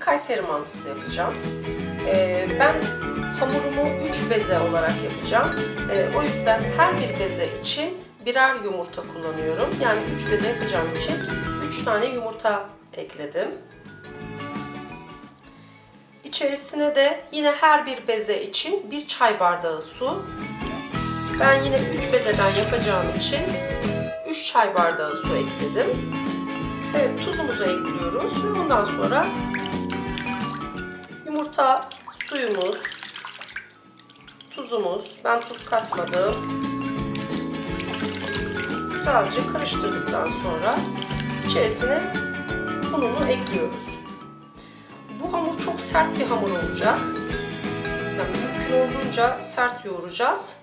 Kayseri mantısı yapacağım. Ee, ben hamurumu 3 beze olarak yapacağım. Ee, o yüzden her bir beze için birer yumurta kullanıyorum. Yani 3 beze yapacağım için 3 tane yumurta ekledim. İçerisine de yine her bir beze için bir çay bardağı su. Ben yine 3 bezeden yapacağım için 3 çay bardağı su ekledim. Evet tuzumuzu ekliyoruz ve ondan sonra yumurta suyumuz, tuzumuz, ben tuz katmadım. Güzelce karıştırdıktan sonra içerisine ununu ekliyoruz. Bu hamur çok sert bir hamur olacak. Yani mümkün olduğunca sert yoğuracağız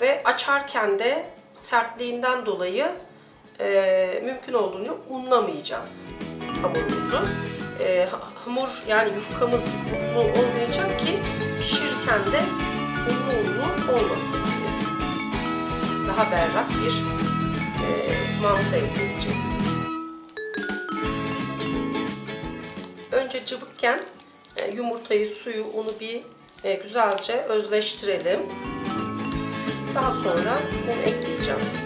ve açarken de sertliğinden dolayı e, mümkün olduğunca unlamayacağız hamurumuzu. E, hamur yani yufkamız unlu olmayacak ki pişirirken de unlu unlu olmasın diye. Daha berrak bir e, mantı elde edeceğiz. Önce cıvıkken e, yumurtayı, suyu, unu bir e, güzelce özleştirelim. Daha sonra un ekleyeceğim.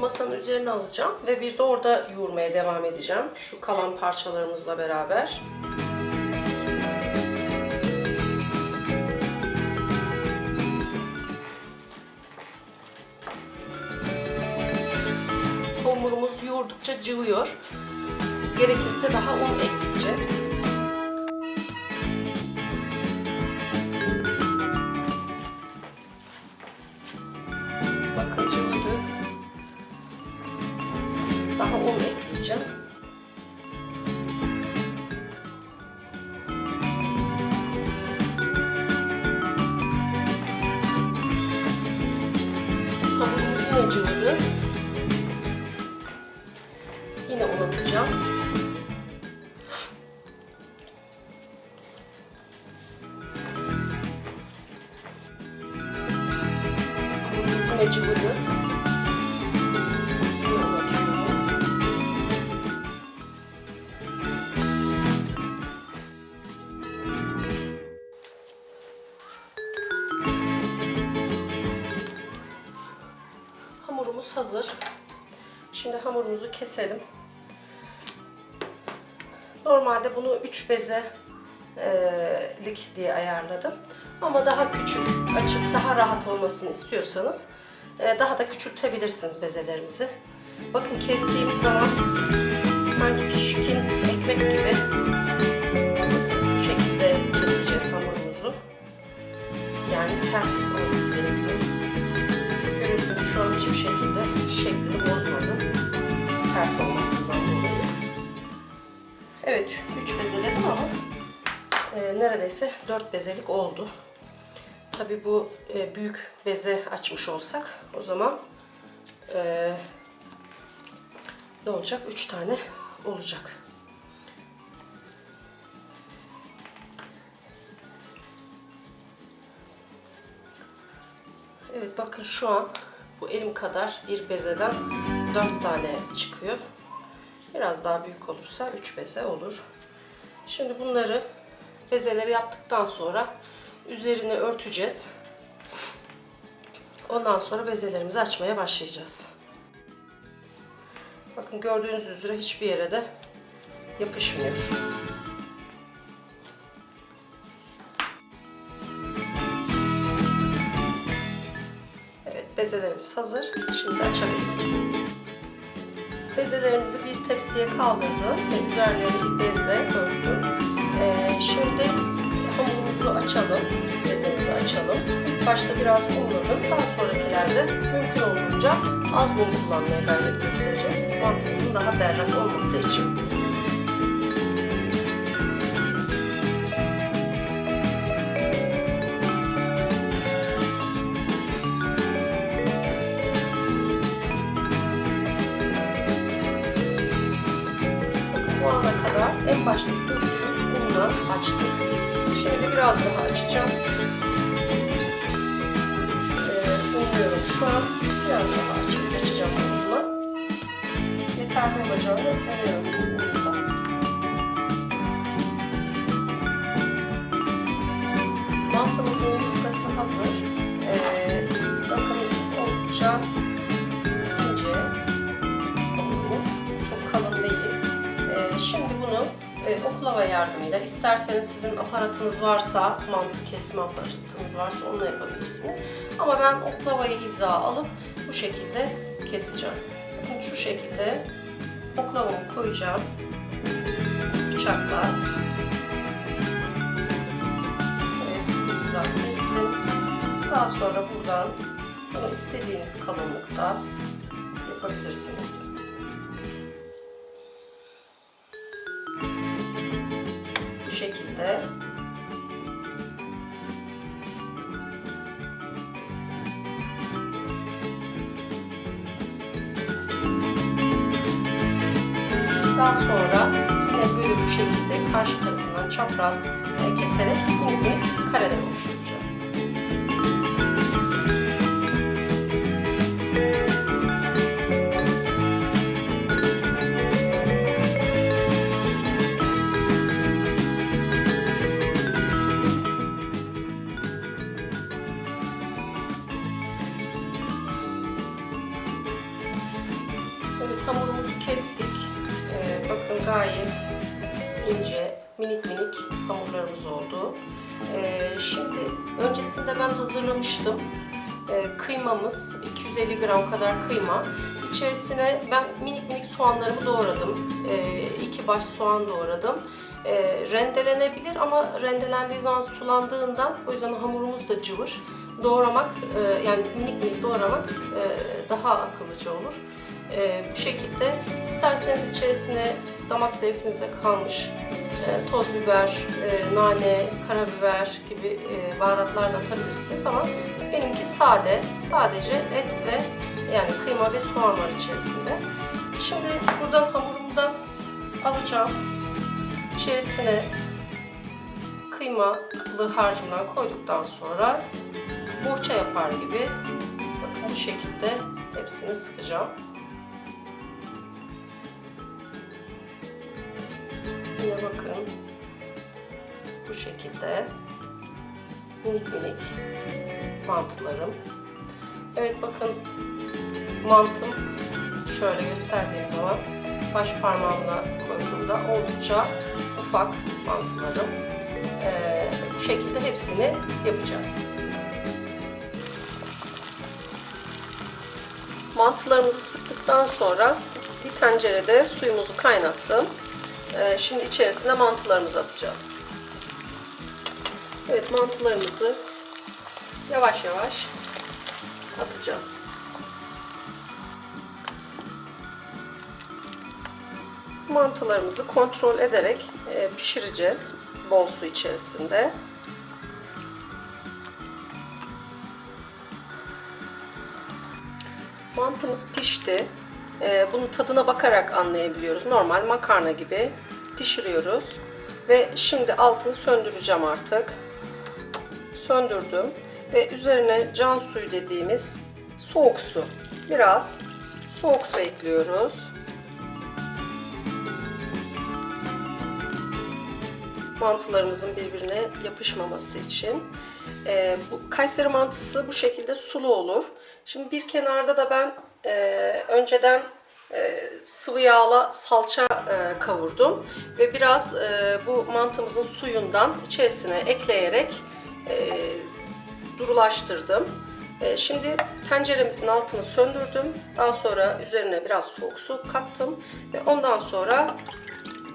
Masanın üzerine alacağım ve bir de orada yoğurmaya devam edeceğim. Şu kalan parçalarımızla beraber. Hamurumuz yoğurdukça cıvıyor. Gerekirse daha un ekleyeceğiz. Ekleyeceğim. Hamurumuz yine cıvıdı. Yine un hazır. Şimdi hamurumuzu keselim. Normalde bunu 3 bezelik diye ayarladım. Ama daha küçük, açık, daha rahat olmasını istiyorsanız e, daha da küçültebilirsiniz bezelerimizi. Bakın kestiğimiz zaman sanki pişkin ekmek gibi bu şekilde keseceğiz hamurumuzu. Yani sert olması gerekiyor. Şu an hiçbir şekilde şeklini bozmadı. Sert olmasından dolayı. Evet, 3 bezeledim ama e, neredeyse 4 bezelik oldu. Tabi bu e, büyük beze açmış olsak o zaman e, ne olacak? 3 tane olacak. Evet bakın şu an bu elim kadar bir bezeden 4 tane çıkıyor. Biraz daha büyük olursa 3 beze olur. Şimdi bunları bezeleri yaptıktan sonra üzerine örteceğiz. Ondan sonra bezelerimizi açmaya başlayacağız. Bakın gördüğünüz üzere hiçbir yere de yapışmıyor. Bezelerimiz hazır. Şimdi açabiliriz. Bezelerimizi bir tepsiye kaldırdım ve üzerlerini bir bezle örttüm. Ee, şimdi hamurumuzu açalım, bezemizi açalım. İlk başta biraz unladım, daha sonrakilerde mümkün olduğunca az un kullanmaya gayret göstereceğiz. Mantımızın daha berrak olması için. Biraz daha açacağım. Ee, şu an. Biraz daha açıp açacağım bununla. Yeterli olacağını umuyorum. Mantımızın yufkası hazır. Ee, bakın oldukça ince. Çok kalın değil. Ee, şimdi e, oklava yardımıyla isterseniz sizin aparatınız varsa, mantı kesme aparatınız varsa onunla yapabilirsiniz. Ama ben oklavayı hiza alıp bu şekilde keseceğim. Bakın şu şekilde oklavamı koyacağım. Bıçakla. Evet, hiza kestim. Daha sonra buradan istediğiniz kalınlıkta yapabilirsiniz. Daha sonra yine böyle bu şekilde karşı tarafından çapraz e, keserek minik minik kareler oluşturacağız. Oldu. Ee, şimdi öncesinde ben hazırlamıştım. Ee, kıymamız 250 gram kadar kıyma. İçerisine ben minik minik soğanlarımı doğradım. Ee, iki baş soğan doğradım. Ee, rendelenebilir ama rendelendiği zaman sulandığından o yüzden hamurumuz da cıvır. Doğramak e, yani minik minik doğramak e, daha akıllıca olur. E, bu şekilde isterseniz içerisine damak zevkinize kalmış e, toz biber, e, nane, karabiber gibi e, baharatlar da atabilirsiniz ama benimki sade. Sadece et ve yani kıyma ve soğan var içerisinde. Şimdi buradan hamurumdan alacağım. İçerisine kıymalı harcımdan koyduktan sonra bohça yapar gibi bakın bu şekilde hepsini sıkacağım. Yine bakın bu şekilde minik minik mantılarım. Evet bakın mantım şöyle gösterdiğim zaman baş parmağımla koyduğumda oldukça ufak mantılarım. Ee, bu şekilde hepsini yapacağız. Mantılarımızı sıktıktan sonra bir tencerede suyumuzu kaynattım. Ee, şimdi içerisine mantılarımızı atacağız. Evet mantılarımızı yavaş yavaş atacağız. Mantılarımızı kontrol ederek e, pişireceğiz bol su içerisinde. Mantımız pişti. Ee, bunu tadına bakarak anlayabiliyoruz. Normal makarna gibi pişiriyoruz. Ve şimdi altını söndüreceğim artık. Söndürdüm. Ve üzerine can suyu dediğimiz soğuk su. Biraz soğuk su ekliyoruz. Mantılarımızın birbirine yapışmaması için. Ee, bu Kayseri mantısı bu şekilde sulu olur. Şimdi bir kenarda da ben e, önceden e, sıvı yağla salça e, kavurdum ve biraz e, bu mantımızın suyundan içerisine ekleyerek e, durulaştırdım. E, şimdi tenceremizin altını söndürdüm. Daha sonra üzerine biraz soğuk su kattım ve ondan sonra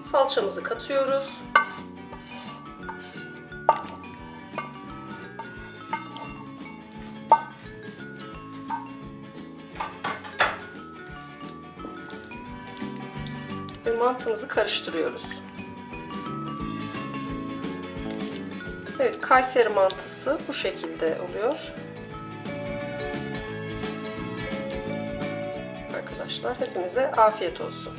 salçamızı katıyoruz. Mantımızı karıştırıyoruz. Evet, Kayseri mantısı bu şekilde oluyor. Arkadaşlar hepimize afiyet olsun.